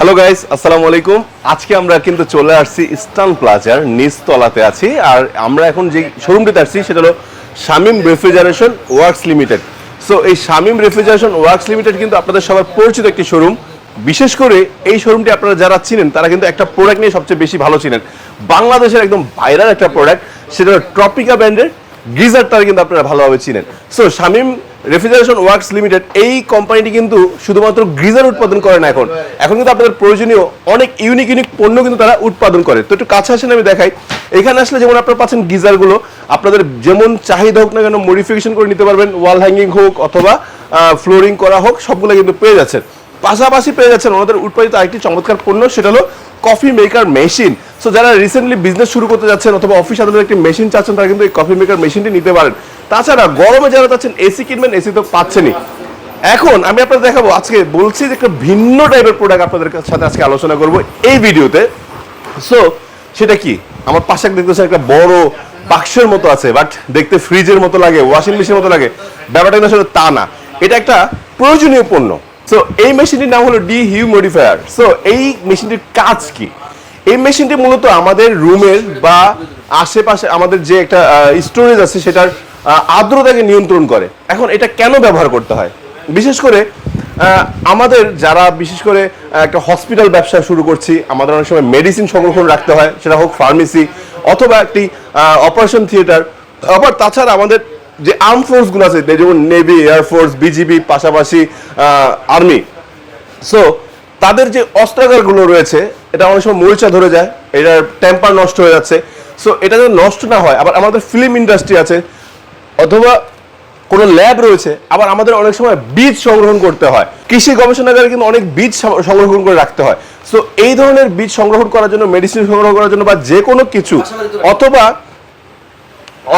Hello guys আসসালামু আলাইকুম আজকে আমরা কিন্তু চলে আসছি ইস্টার্ন প্লাজার নিচ তলাতে আছি। আর আমরা এখন যে শোরুমটিতে আসছি, সেটা হলো Shamim refrigeration works limited so এই শামিম রেফ্রিজারেশন ওয়ার্কস লিমিটেড কিন্তু আপনাদের সবার পরিচিত একটি শোরুম বিশেষ করে এই শোরুমটি আপনারা যারা চিনেন, তারা কিন্তু একটা প্রোডাক্ট নিয়ে সবচেয়ে বেশি ভালো চিনেন। বাংলাদেশের একদম ভাইরাল একটা প্রোডাক্ট সেটা হলো ট্রপিকা ব্র্যান্ডের গিজারটা কিন্তু আপনারা ভালোভাবে চিনেন। So Shamim refrigeration works limited এই কোম্পানিটি কিন্তু শুধুমাত্র গ্রিজার উৎপাদন করে না এখন। এখন কিন্তু আপনাদের প্রয়োজনীয় অনেক ইউনিক ইউনিক পণ্য কিন্তু তারা উৎপাদন করে। তো একটু কাছে আসেন, আমি দেখাই। এখানে আসলে যেমন আপনারা পাচ্ছেন গিজারগুলো, আপনাদের যেমন চাহিদা হোক না কেন মডিফিকেশন করে নিতে পারবেন ওয়াল হ্যাঙ্গিং হোক অথবা ফ্লোরিং করা হোক সবগুলো কিন্তু পেয়ে যাচ্ছেন। পাশাপাশি পেয়ে যাচ্ছেন ওনাদের উৎপাদিত আরেকটি চমৎকার পণ্য, সেটা হলো কফি মেকার মেশিন সো যারা রিসেন্টলি বিজনেস শুরু করতে যাচ্ছেন অথবা অফিস আদালতে একটি মেশিন চাচ্ছেন, তারা কিন্তু এই কফি মেকার মেশিনটি নিতে পারেন। তাছাড়া গরমে যারা চাচ্ছেন এসি কিনবেন এসি তো পাচ্ছেনই। এখন আমি আপনাদের দেখাবো, আজকে বলছি যে একটা ভিন্ন টাইপের প্রোডাক্ট আপনাদের সাথে আজকে আলোচনা করব এই ভিডিওতে। সো সেটা কি? আমার পাশে দেখতেছেন একটা বড় বাক্সের মতো আছে বাট দেখতে ফ্রিজের মতো লাগে ওয়াশিং মেশিনের মতো লাগে। ব্যাপারটা কিন্তু আসলে তা না। এটা একটা প্রয়োজনীয় পণ্য। সো এই মেশিনটির নাম হলো ডি হিউ মডিফায়ার সো এই মেশিনটির কাজ কি? এই মেশিনটি মূলত আমাদের রুমের বা আশেপাশে আমাদের যে একটা স্টোরেজ আছে, সেটার আর্দ্রতাকে নিয়ন্ত্রণ করে। এখন এটা কেন ব্যবহার করতে হয়? বিশেষ করে আমাদের যারা, বিশেষ করে একটা হসপিটাল ব্যবসা শুরু করছি, আমাদের অনেক সময় মেডিসিন সংরক্ষণ রাখতে হয়, সেটা হোক ফার্মেসি অথবা একটি অপারেশন থিয়েটার আবার তাছাড়া আমাদের যে আর্ম ফোর্সগুলো আছে যেমন নেভি এয়ারফোর্স বিজিবি পাশাপাশি আর্মি সো তাদের যে অস্ত্রাগারগুলো রয়েছে এটা অনেক সময় মরিচা ধরে যায় এটার টেম্পার নষ্ট হয়ে যাচ্ছে। সো এটা যেন নষ্ট না হয় আবার আমাদের ফিল্ম ইন্ডাস্ট্রি আছে অথবা কোনো ল্যাব রয়েছে আবার আমাদের অনেক সময় বীজ সংগ্রহণ করতে হয়। কৃষি গবেষণাগারে কিন্তু অনেক বীজ সং- সংগ্রহণ করে রাখতে হয়। সো এই ধরনের বীজ সংগ্রহণ করার জন্য মেডিসিন সংগ্রহ করার জন্য বা যে কোনো কিছু অথবা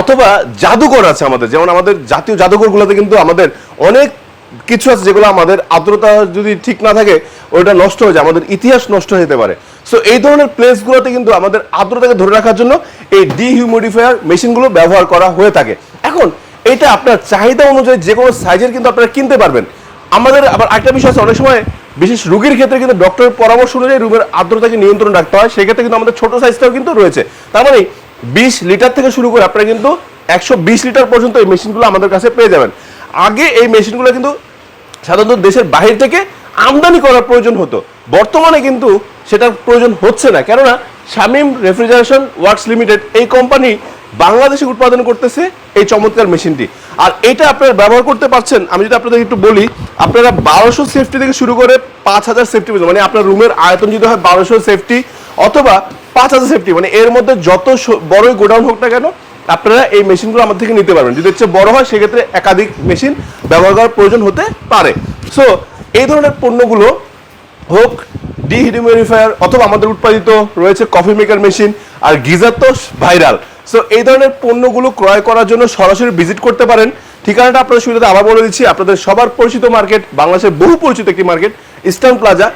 অথবা জাদুঘর আছে আমাদের, যেমন আমাদের জাতীয় জাদুঘরগুলোতে কিন্তু আমাদের অনেক কিছু আছে যেগুলো আমাদের আর্দ্রতা যদি ঠিক না থাকে, ওটা নষ্ট হয়ে যায়, আমাদের ইতিহাস নষ্ট হয়ে যেতে পারে। সো এই ধরনের প্লেসগুলোতে কিন্তু আমাদের আর্দ্রতাকে ধরে রাখার জন্য এই ডিহিউমিডিফায়ার মেশিনগুলো ব্যবহার করা হয়ে থাকে। এখন, এটা আপনার চাহিদা অনুযায়ী যে কোনো সাইজের কিন্তু আপনারা কিনতে পারবেন। আমাদের আবার একটা বিষয় আছে, অনেক সময় বিশেষ রোগীর ক্ষেত্রে কিন্তু ডক্টরের পরামর্শ অনুযায়ী রুমের আর্দ্রতাকে নিয়ন্ত্রণ রাখতে হয়, সেক্ষেত্রে কিন্তু আমাদের ছোট সাইজটাও কিন্তু রয়েছে। তার মানে বিশ লিটার থেকে শুরু করে আপনারা কিন্তু একশো বিশ লিটার পর্যন্ত এই মেশিনগুলো আমাদের কাছে পেয়ে যাবেন। আগে এই মেশিনগুলো কিন্তু সাধারণত দেশের বাহির থেকে আমদানি করার প্রয়োজন হতো। বর্তমানে কিন্তু সেটার প্রয়োজন হচ্ছে না। কেননা শামিম রেফ্রিজারেশন ওয়ার্কস লিমিটেড এই কোম্পানি বাংলাদেশে উৎপাদন করতেছে এই চমৎকার মেশিনটি। আর এটা আপনারা ব্যবহার করতে পারছেন, আমি যদি আপনাদের একটু বলি, আপনারা বারোশো সেফটি থেকে শুরু করে পাঁচ হাজার সেফটি মানে আপনার রুমের আয়তন যদি হয় বারোশো সেফটি অথবা পাঁচ হাজার সেফটি মানে এর মধ্যে যত বড়ই গোডাউন হোক না কেন, আপনারা এই মেশিনগুলো আমার থেকে নিতে পারবেন। যদি হচ্ছে বড় হয়, সেক্ষেত্রে একাধিক মেশিন ব্যবহার করার প্রয়োজন হতে পারে। সো এই ধরনের পণ্যগুলো হোক ডিহিউমিডিফায়ার অথবা আমাদের উৎপাদিত রয়েছে কফি মেকার মেশিন আর গিজার তো ভাইরাল সো এই ধরনের পণ্যগুলো ক্রয় করার জন্য সরাসরি ভিজিট করতে পারেন। ঠিকানাটা আপনাদের সুবিধাতে আবার বলে দিচ্ছি, আপনাদের সবার পরিচিত মার্কেট বাংলাদেশের বহু পরিচিত একটি মার্কেট ইস্টার্ন প্লাজা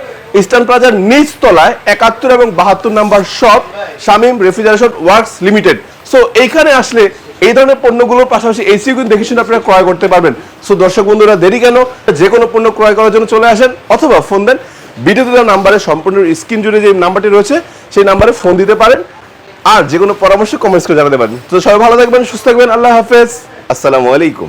ইস্টার্ন প্লাজার নিচ তলায় একাত্তর এবং বাহাত্তর number shop Shamim refrigeration works limited. So এইখানে আসলে এই ধরনের পণ্যগুলোর পাশাপাশি এসিও কিন্তু দেখে শুনে আপনারা ক্রয় করতে পারবেন। সো দর্শক বন্ধুরা, দেরি কেন? যে কোনো পণ্য ক্রয় করার জন্য চলে আসেন অথবা ফোন দেন। ভিডিওতে দেওয়া নাম্বারে সম্পূর্ণ স্ক্রিন জুড়ে যে নাম্বারটি রয়েছে, সেই নাম্বারে ফোন দিতে পারেন। আর যে কোনো পরামর্শ কমেন্টস করে জানাতে পারেন। তো সবাই ভালো থাকবেন, সুস্থ থাকবেন। আল্লাহ হাফেজ। আসসালামু আলাইকুম।